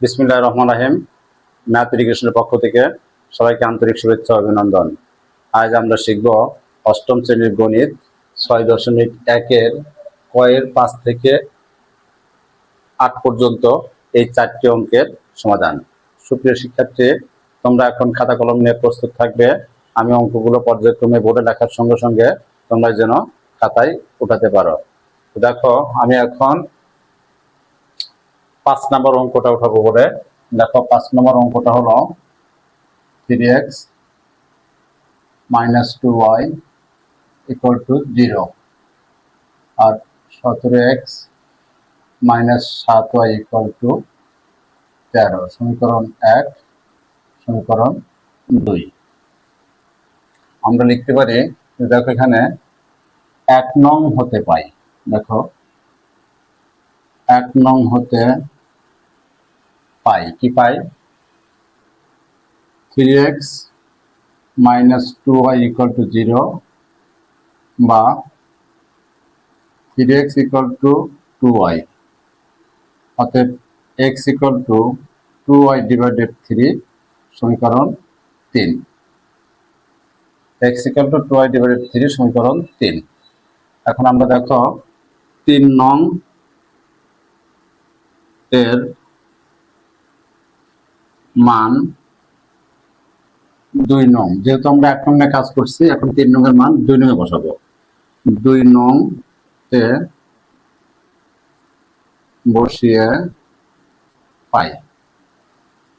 বিসমিল্লাহ রহমান রাহিম। ম্যাথ ইরিগেশনের পক্ষ থেকে সবাইকে আন্তরিক শুভেচ্ছা অভিনন্দন। আজ আমরা শিখব অষ্টম শ্রেণির গণিত, ছয় দশমিক একের কয়ের পাঁচ থেকে আট পর্যন্ত এই চারটি অঙ্কের সমাধান। সুপ্রিয় শিক্ষার্থী, তোমরা এখন খাতা কলম নিয়ে প্রস্তুত থাকবে। আমি অঙ্কগুলো পর্যায়ক্রমে বোর্ডে লেখার সঙ্গে সঙ্গে তোমরা যেন খাতায় উঠাতে পারো। দেখো, আমি এখন পাঁচ নম্বর অঙ্কটা উঠাবো বলে। দেখো, পাঁচ নম্বর অঙ্কটা হলো three x minus two y equal to zero আর সতেরো এক্স মাইনাস সাত ওয়াই ইকুয়াল টু তেরো, সমীকরণ এক, সমীকরণ দুই। আমরা লিখতে পারি, দেখো এখানে এক নং হতে পাই। দেখো, এক নং হতে পাই? কি পাই? Three x minus two y equal to zero বা three x equal to two y অতএব x equal to two y divided three সমীকরণ তিন। X equal to two y divided three সমীকরণ তিন। এখন আমরা দেখো তিন নং এর মান দুই নং। যেহেতু আমরা এক নং কাজ করছি, এখন তিন নং এর মান দুই নং এ বসাবো। দুই নং তে বসিয়ে পাই।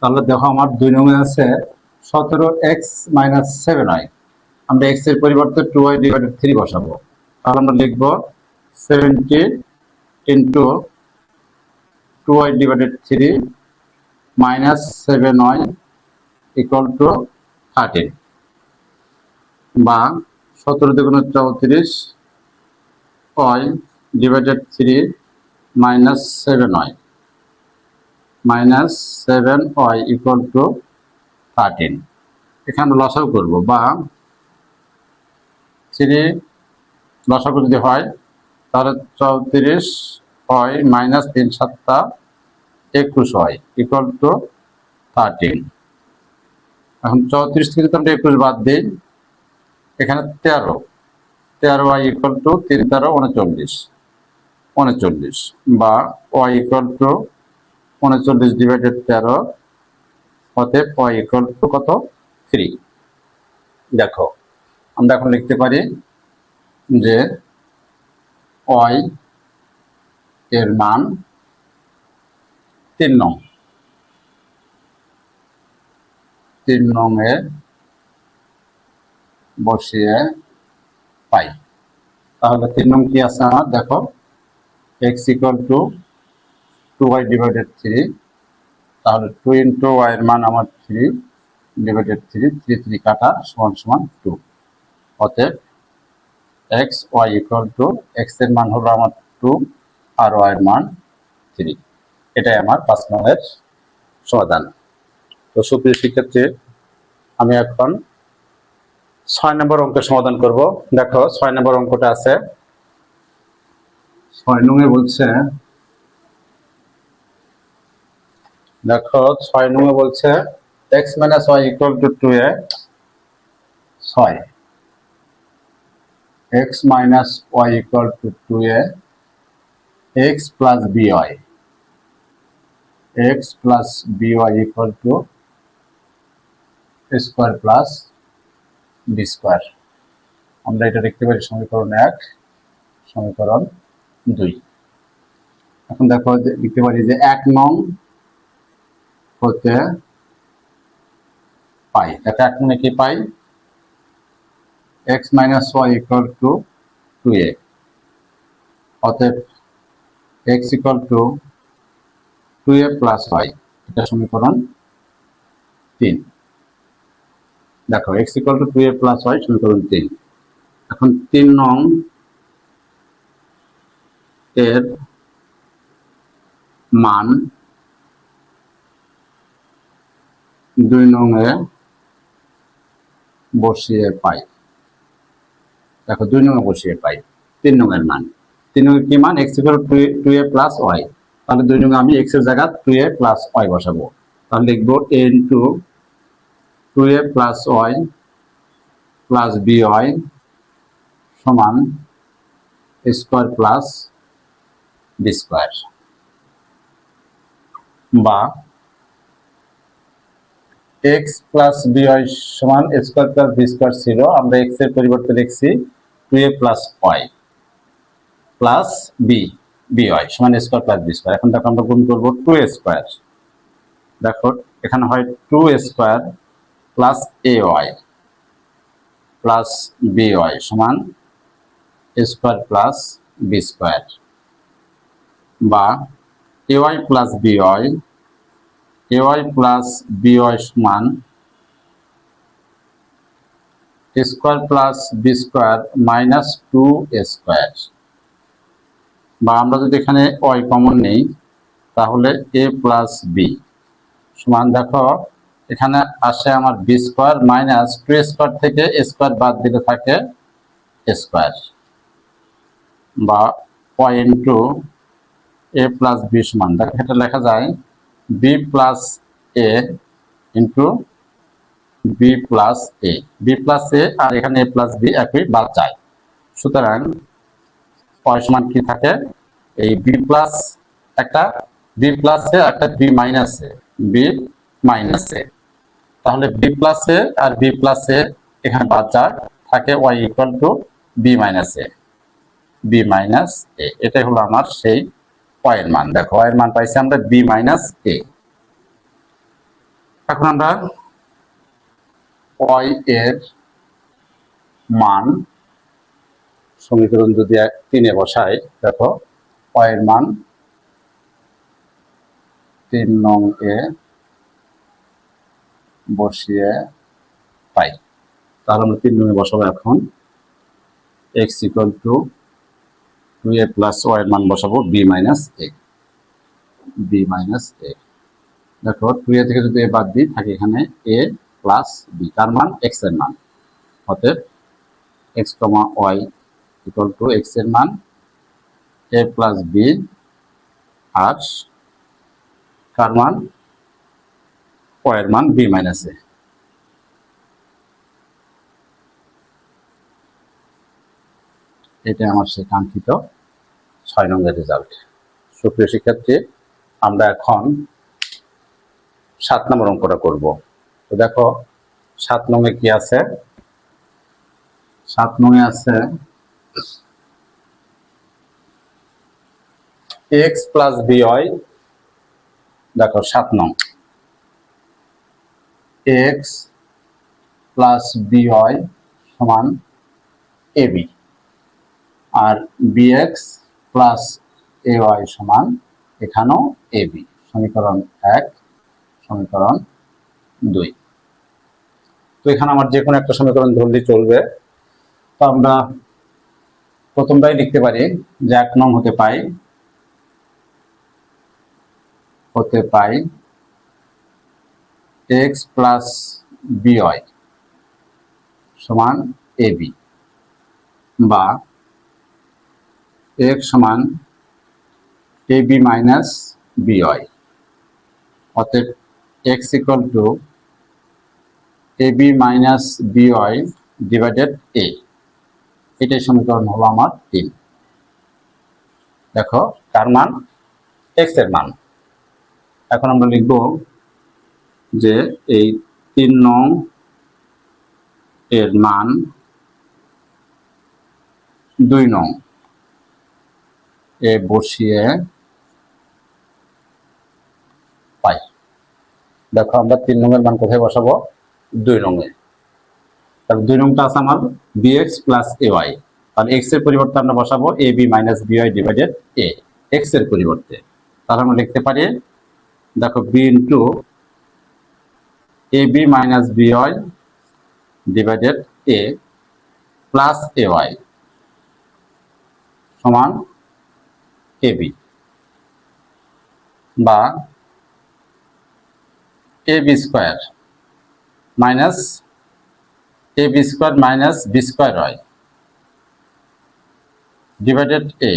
তাহলে দেখো আমার দুই নং আছে সতেরো এক্স মাইনাস সেভেন আই। আমরা এক্সের পরিবর্তে টু আই ডিভাইডেড থ্রি বসাবো। তাহলে আমরা লিখব seventy into two y divided three minus seven y equal to thirteen বা সতেরো দ্বিগুণ চৌত্রিশ y divided three minus seven y minus seven y equal to thirteen এখানে লসাও করব বা থ্রি লসাগু যদি হয় তাহলে চৌত্রিশ হয় মাইনাস তিন সাতটা একুশ হয় ইকুয়াল টু থার্টিন এখন চৌত্রিশ থেকে যদি একুশ বাদ দিই, এখানে তেরো। তেরো ওয়াই ইকুয়াল টু তিন তেরো, উনচল্লিশ। উনচল্লিশ। বা ওয়াই ইকুয়াল টু উনচল্লিশ ডিভাইডেড তেরো, অতএব ওয়াই ইকুয়াল টু কত? থ্রি দেখো, আমরা এখন লিখতে পারি যে ওয়াই এর মান তিন নং। তিন নং এ বসিয়ে পাই। তাহলে তিন নং কি আছে আমার? দেখো x equal to two y divided three তাহলে টু ইন্টু ওয়াই এর মান আমার three divided three three three কাটা সমান সমান টু অতএব এক্স ওয়াই ইকুয়াল টু এক্সের মান হলো আমার টু আর ওয়াই এর মান থ্রি এটাই আমার পাঁচ নম্বরের সমাধান। তো সুপ্রিয় শিক্ষার্থী আমি এখন ছয় নম্বর অঙ্কের সমাধান করব। দেখো ছয় নম্বর অঙ্কটা আছে। ছয় নঙে বলছে দেখো ছয় নঙে বলছে x minus y equal to two a ছয়। এক্স x minus y equal to 2a x plus by x plus by equal to square plus b square. আমরা এটা লিখতে পারি সমীকরণ এক, সমীকরণ দুই। এখন দেখো যে লিখতে পারি যে এক নং হতে পাই। দেখো এক নং কি পাই? x minus y equal to 2a অতএব x equal 2a plus y, এটা সমীকরণ তিন। দেখো, x equal to 2a plus y, সমীকরণ তিন। এখন তিন নং এর মান দুই নং এ বসিয়ে পাই। দেখো, দুই নং বসিয়ে পাই, তিন নং এর মান। তিন নং কি মান? X equal to a plus y তাহলে দুই নং আমি এক্সের জায়গা টু এ প্লাস ওয়াই বসাবো। তাহলে লিখব a into two a plus y plus b y সমান স্কোয়ার প্লাস বি স্কোয়ার বা এক্স প্লাস বি ওয়াই সমান স্কোয়ার প্লাস বি স্কোয়ার ছিল আমরা এক্সের পরিবর্তে লিখছি two a plus y plus b b y সমান স্কোয়ার প্লাস বি স্কোয়ার। এখন দেখো আমরা গুণ করব টু স্কোয়ার। দেখো, এখানে হয় two square plus a y plus b y সমান স্কোয়ার প্লাস বি স্কোয়ার বা a y plus b y, a y plus b y সমান square plus b square minus two square. বা আমরা যদি এখানে ওয়াই কমন নেই, তাহলে এ plus B সমান দেখো, এখানে আসে আমার b square minus two square থেকে স্কোয়ার বাদ দিলে থাকে স্কোয়ার বা y into a plus b সমান। দেখো এটা লেখা যায় b plus a into b plus a b plus a আর এখানে এ প্লাস বি একই বাদ যায়। সুতরাং পয় সমান কি থাকে? এই বি প্লাস একটা বি প্লাস এ একটা b minus a b minus a. তাহলে বি প্লাস এ আর বি প্লাস এ এখানে বাদ যায় থাকে y equal to b minus a. B minus a, এটাই হলো আমার সেই ওয়াই এর মান। দেখো ওয়াই এর মান পাইছি আমরা বি মাইনাস এ এখন আমরা ওয়াই এর মান সমীকরণ যদি তিনে বসাই দেখো এর মান তিন নং এ বসিয়ে পাই। তাহলে আমরা তিন নং এ বসাবো এখন। X equal to two a plus y এর মান বসাবো b minus a b minus a দেখো টু এ থেকে যদি এ বাদ দিই, থাকে এখানে এ প্লাস বি তার মান এক্সের মান। অতএব x comma y equal to এক্সের মান এ প্লাস বি আর কার মান? এর মান বি মাইনাস এ এটা আমার সেই কাঙ্ক্ষিত ছয় নম্বরের রেজাল্ট সুপ্রিয় শিক্ষার্থী, আমরা এখন সাত নম্বর অঙ্কটা করব। তো দেখো, সাত নঙে কি আছে? সাত নঙে আছে এক্স প্লাস বিওয়াই দেখো সাত নং। এক্স প্লাস বিওয়াই সমান এবি আর বিএক্স প্লাস এ সমান এখানেও এবি সমীকরণ এক, সমীকরণ দুই। তো এখানে আমার যে কোনো একটা সমীকরণ ধরলেই চলবে। তো আমরা প্রথমটাই লিখতে পারি যে এক নং হতে পাই। হতে পাই এক্স প্লাস বিওয়াই সমান এবি বা এক্স সমান a b minus b y অতএব x equal to a b minus b y divided a এটাই সমীকরণ হলো আমার তিন। দেখো কার মান এক্সের মান। এখন আমরা লিখব যে এই তিন নং এর মান দুই নং এ বসিয়ে পাই। দেখো, আমরা তিন নংয়ের মান কোথায় বসাবো? দুই নংয়ে তাহলে দুই নংটা আছে আমার বিএক্স প্লাস এ ওয়াই তাহলে এক্সের পরিবর্তে আমরা বসাবো a b minus b y divided a এক্সের পরিবর্তে। তাহলে আমরা লিখতে পারি, দেখো b into a b minus b y divided a plus a y সমান এ বি বা a b square minus a b square minus b square হয় divided a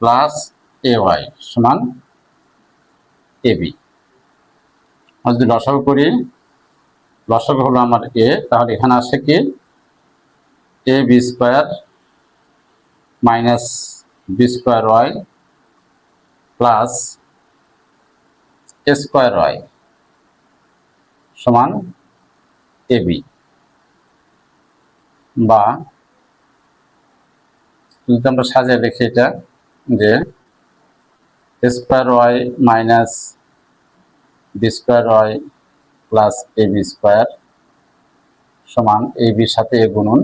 plus a y সমান এ বি যদি লসাগু করি, লসাগু হলো আমার এ তাহলে এখানে আসে কি? A b square minus b square y plus a square y সমান এ বি যদি আমরা সাজিয়ে লিখি এটা, যে square y minus b square y plus a b square সমান এ বির সাথে এ গুণন,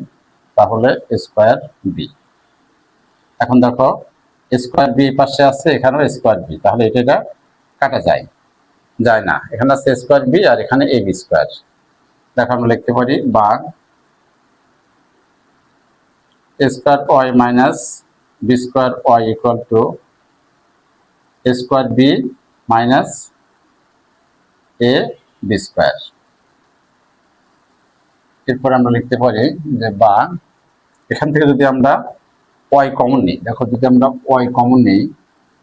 তাহলে স্কোয়ার বি এখন দেখো স্কোয়ার বি পাশে আছে, এখানেও স্কোয়ার বি তাহলে এটা কাটা যায়। যায় না। এখানে আছে স্কোয়ার বি আর এখানে এ বি স্কোয়ার দেখো আমরা লিখতে পারি, বা square y minus b square y equal to square b minus a b square. এরপর আমরা লিখতে পারি যে বা, এখান থেকে যদি আমরা ওয়াই কমন নিই, দেখো যদি আমরা ওয়াই কমন নিই,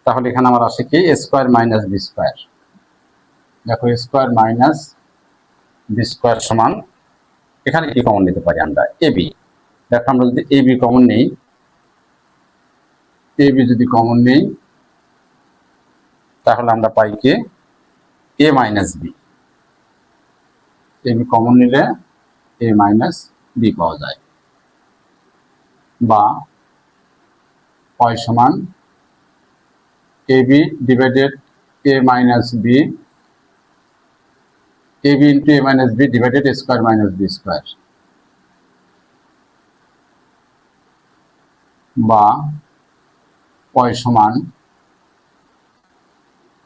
তাহলে এখানে আমার আসে কি? Square minus b square. দেখো স্কোয়ার মাইনাস বি স্কোয়ার সমান, এখানে কি কমন নিতে পারি আমরা? A b. দেখো, আমরা যদি এ বি কমন নিই এ বি যদি কমন নিই, তাহলে আমরা পাই কি? A minus b a b common নিলে এ মাইনাস বি পাওয়া যায়। বা ওয়াই সমান a b divided a minus b a b into a minus b divided square minus b square বা ওয়াই সমান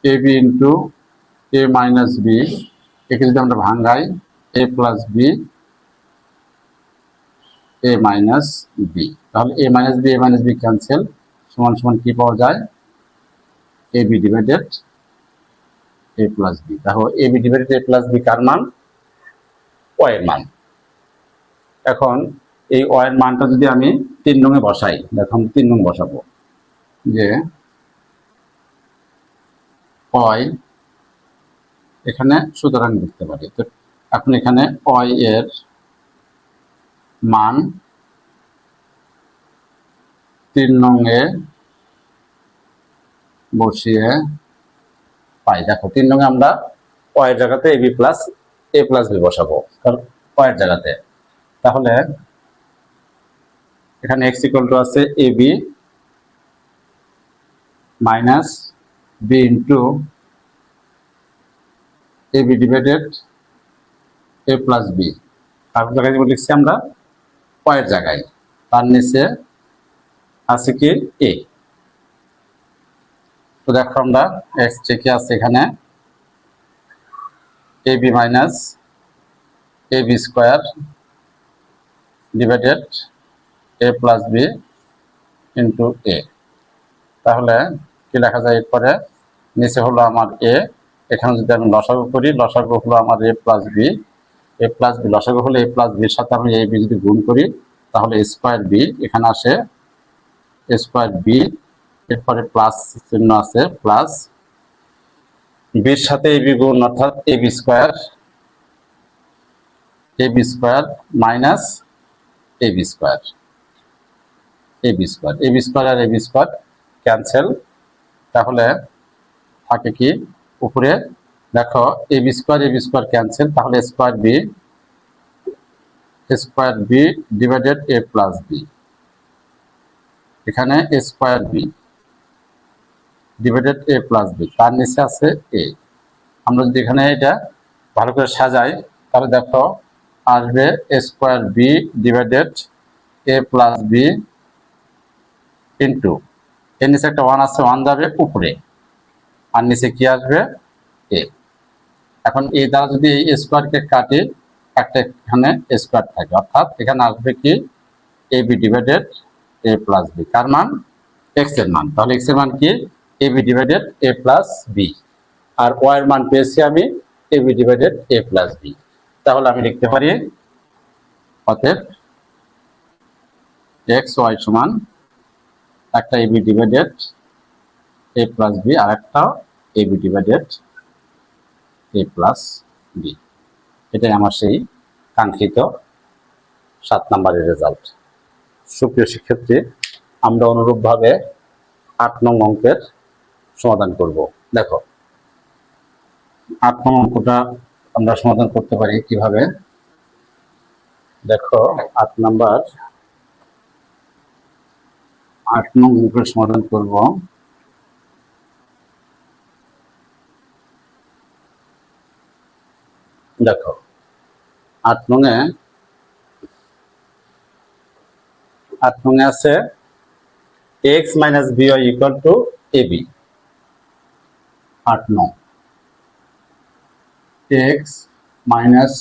a b into a minus b একে যদি আমরা ভাঙ্গাই a plus b a minus b তাহলে a minus b a minus b cancel সমান সমান কি পাওয়া যায়? A b divided a plus b তাহলে a b divided a plus b কার মান? ও এর মান। এখন এই ও এর মানটা যদি আমি তিন রঙে বসাই, দেখো আমি তিন রঙ বসাবো। যে অয় এখানে সুতরাং লিখতে পারি। তো এখন এখানে অয় এর মান তিন নঙে বসিয়ে পাই। দেখো, তিন নঙে আমরা অয়ের জায়গাতে a b plus, a plus b বসাবো। কারণ অয়ের জায়গাতে। তাহলে এখানে এক্স ইকুয়াল টু আছে a b minus b into a b divided a plus b তারপর জায়গায় লিখছি আমরা পয়ের জায়গায়। তার নিচে আছে কি? এ তো দেখো আমরা এক্স চেকে আছে এখানে a b minus a b square divided a plus b into a তাহলে কি লেখা যায় এরপরে? নিচে হলো আমার এ এখানে যদি আমি লসাগু করি, লসাগু হলো আমার a plus b a plus b লসাগু হলে এ প্লাস বির সাথে আমি এ বি যদি গুণ করি, তাহলে স্কোয়ার বি এখানে আসে স্কোয়ার বি এরপরে প্লাস চিহ্ন আছে প্লাস বির সাথে এ বি গুণ, অর্থাৎ a b square a b square minus a b square a b square a b square R a b square cancel তাহলে থাকে কি? উপরে দেখো a b square a b square cancel তাহলে square b square b divided a plus b এখানে square b divided a plus b তার নিচে আছে এ আমরা যদি এখানে এটা ভালো করে সাজাই, তাহলে দেখো, আসবে square b divided a plus b into এর নিচে একটা ওয়ান আছে ওয়ান যাবে উপরে। আর নিচে কি আসবে? এ এখন এই দ্বারা যদি এই স্কোয়ারকে কাটি, একটা এখানে স্কোয়ার থাকে। অর্থাৎ এখানে আসবে কি? A b divided a plus b কার মান এক্সের মান। তাহলে এক্সের মান কি? A b divided a plus b R y এর মান পেয়েছি আমি a b divided a plus b তাহলে আমি লিখতে পারি, অতএব এক্স ওয়াই সমান একটা a b divided a plus b আর একটাও a b divided a plus b এটাই আমার সেই কাঙ্ক্ষিত সাত নম্বরের রেজাল্ট সুপ্রিয় শিক্ষার্থী, আমরা অনুরূপভাবে আট নং অঙ্কের সমাধান করব। দেখো, আট নং অঙ্কটা আমরা সমাধান করতে পারি কীভাবে? দেখো, আট নাম্বার আট নং অঙ্কের সমাধান করব। দেখো, আট নঙে আট নঙে আছে x minus b y equal to a b আট নং। X minus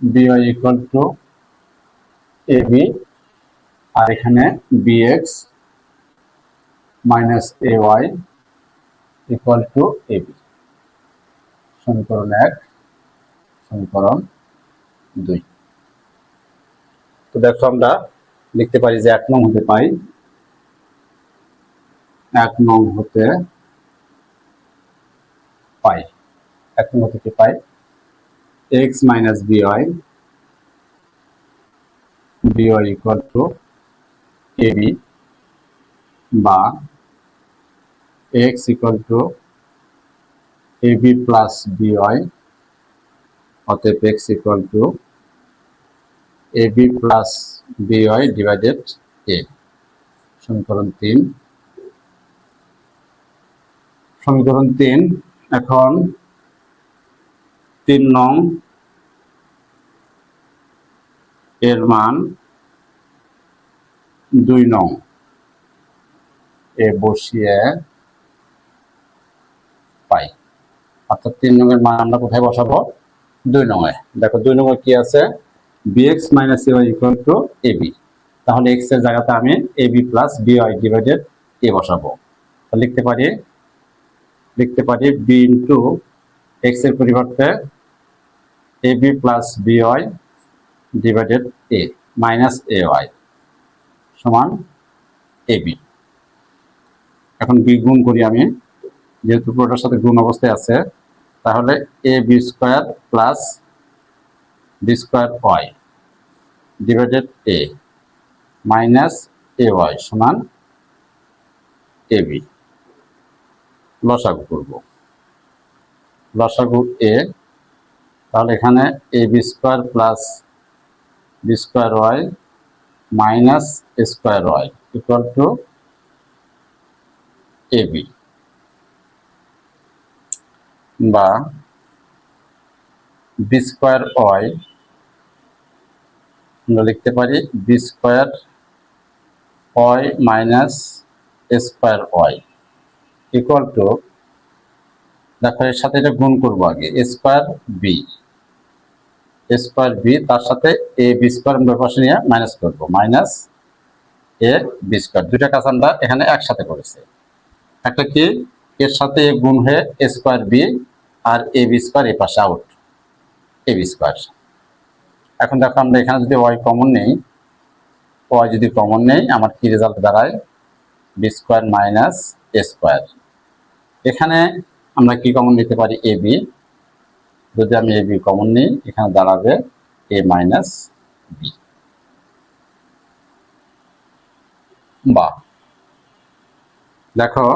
b y equal to a b আর এখানে b x minus a y equal to a b সমীকরণ এক, সমীকরণ দুই। তো দেখো আমরা লিখতে পারি যে এক নং হতে পাই। এক নং হতে পাই। এক নং হতে পাই? X minus b y b y equal to a b বা x equal to a b plus b y অতএব x equal to a b plus b y divided a সমীকরণ তিন। সমীকরণ তিন, এখন তিন নং এর মান দুই নং। এ বসিয়ে পাই। অর্থাৎ তিন নং মান আমরা কোথায় বসাবো? দুই নঙে দেখো, দুই নঙে কি আছে? B x minus y equal to a b তাহলে এক্সের জায়গাতে আমি a b plus b y divided a বসাবো। লিখতে পারি লিখতে পারি বি ইন্টু এক্সের পরিবর্তে a b plus b y divided a minus a y সমান এবি এখন বি গুণ করি আমি। যেহেতু পুরোটার সাথে গুণ অবস্থায় আছে, তাহলে a b square plus b square y divided a minus a y সমান এ বি লসাগু করব। লসাগু এ তাহলে এখানে a b square plus b square y minus square y equal to a b বা বি স্কোয়ার ওয়াই আমরা লিখতে পারি b square y minus square y equal to দেখো এর সাথে এটা গুণ করব আগে স্কোয়ার বি স্কোয়ার বি তার সাথে এ বি স্কোয়ার আমরা পাশে নিয়ে মাইনাস করব। মাইনাস এ বি স্কোয়ার দুইটা কাজ আমরা এখানে একসাথে করেছি। একটা কি? এর সাথে এ গুণ হয়ে স্কোয়ার বি আর এ বি স্কোয়ার এ পাশে আউট এ বি স্কোয়ার এখন দেখো আমরা এখানে যদি ওয়াই কমন নেই ওয়াই যদি কমন নেই, আমার কি রেজাল্ট দাঁড়ায়? B square minus a square এখানে আমরা কি কমন নিতে পারি? এ বি যদি আমি এ বি কমন নিই, এখানে দাঁড়াবে এ মাইনাস বি বা দেখো,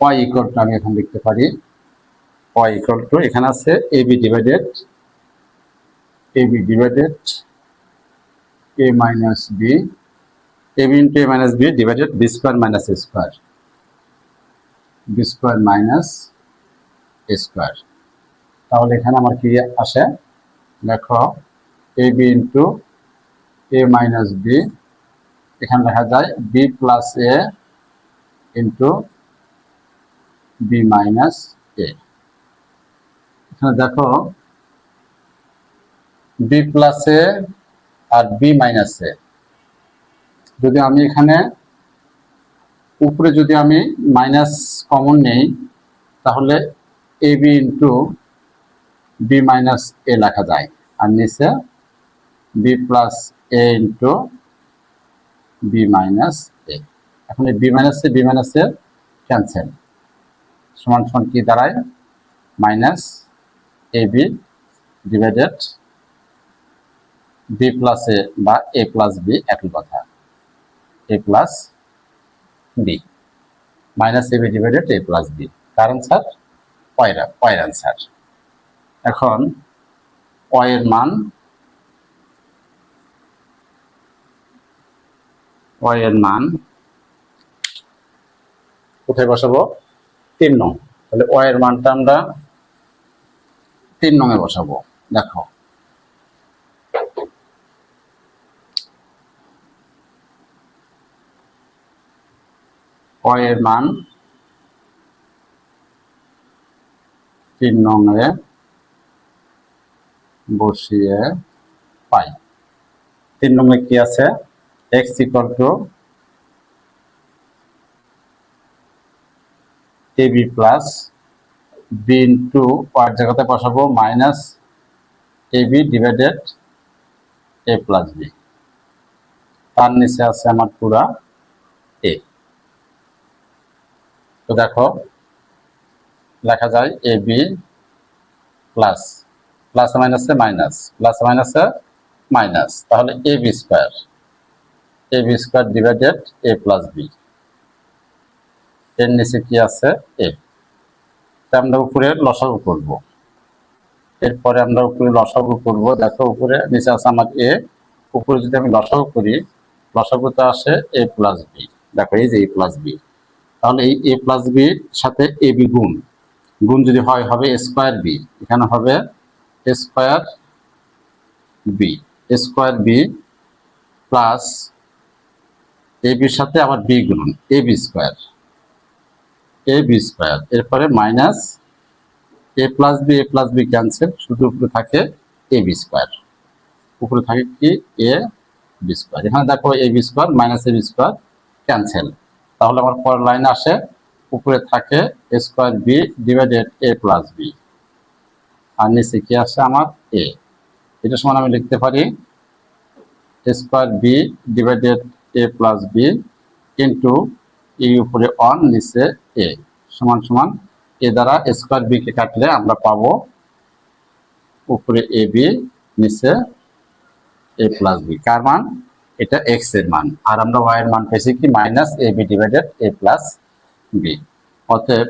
y ইকুয়াল টু আমি এখানে লিখতে পারি, y ইকুয়াল টু এখানে আছে a b divided a b divided a minus b a b into a minus b divided b square minus square b square minus square তাহলে এখানে আমার কি আসে? দেখো a b into a minus b এখানে লেখা যায় b plus a into b minus a এখানে দেখো বি প্লাস এ আর বি মাইনাস এ যদি আমি এখানে উপরে যদি আমি মাইনাস কমন নেই, তাহলে a b into b minus a লেখা যায়। আর নিচে b plus a into b minus a. এখন এই b minus a, b minus a cancel সমান সমান কি দাঁড়ায়? Minus a b divided b plus a বা এ প্লাস বি একই কথা। A plus b. Minus a b divided a plus b. Car answer পয়ের পয়ের অ্যান্সার এখন অয়ের মান অয়ের মান কোথায় বসাবো? তিন নং। তাহলে অয়ের মানটা আমরা তিন নঙে বসাবো। দেখো। অয়ের মান তিন নঙে বসিয়ে পাই। তিন নঙে কি আছে? X equal to a b plus b into war জায়গাতে বসাবো minus a b divided a plus b তার নিচে আছে আমার পুরা এ তো দেখো, লেখা যায় এ বি প্লাস প্লাস মাইনাসে মাইনাস প্লাস মাইনাসে মাইনাস তাহলে a b square a b square divided a plus b এর নিচে কি আছে? এ আমরা উপরে লসাগু করব। এরপরে আমরা উপরে লসাগু করব। দেখো উপরে, নিচে আছে আমার এ উপরে যদি আমি লসাগু করি লসাগুতে আসে এ প্লাস বি দেখো এই যে এ প্লাস বি তাহলে এই এ প্লাস বির সাথে এ বি গুণ। গুণ যদি হয়, হবে স্কোয়ার বি এখানে হবে square b. Square b plus a বির সাথে আবার বি গুণন a b square. A b square. এরপরে minus a plus b, a plus b cancel. শুধু উপরে থাকে এ বি স্কোয়ার। উপরে থাকে কি? A b square. এখানে দেখো a b square minus a b square cancel. তাহলে আমার পরের লাইন আসে, উপরে থাকে square b divided a plus b. আর নিচে কি আসে আমার এ এটা সমান আমি লিখতে পারি square b divided a plus b into এই উপরে অন নিচে এ সমান সমান এ দ্বারা স্কোয়ার বি কে কাটলে আমরা পাবো উপরে এ বি নিচে এ প্লাস বি কার মান? এটা এক্সের মান। আর আমরা ওয়াই এর মান পেয়েছি কি? Minus a b divided a plus b অতএব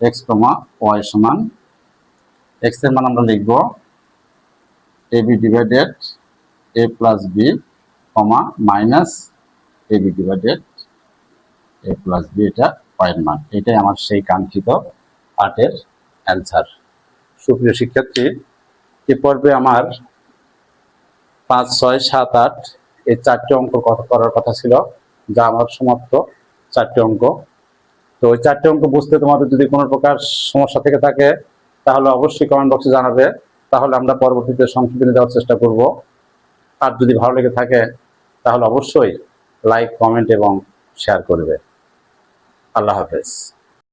এক্স কমা ওয়াই সমান এক্সের মান আমরা লিখব a b divided a plus b comma minus a b divided a plus b এটা ওয়াইয়ের মান। এটাই আমার সেই কাঙ্ক্ষিত আটের অ্যান্সার সুপ্রিয় শিক্ষার্থী, এ পর্বে আমার পাঁচ, ছয়, সাত, আট এই চারটি অঙ্ক করার কথা ছিল, যা আমার সমাপ্ত চারটি অঙ্ক। তো ওই চারটি অঙ্ক বুঝতে তোমাদের যদি কোনো প্রকার সমস্যা থেকে থাকে তাহলে অবশ্যই কমেন্ট বক্সে জানাবে। তাহলে আমরা পরবর্তীতে সংশোধনী দেওয়ার চেষ্টা করব। আর যদি ভালো লেগে থাকে, তাহলে অবশ্যই লাইক কমেন্ট এবং শেয়ার করবে। আল্লাহ হাফেজ।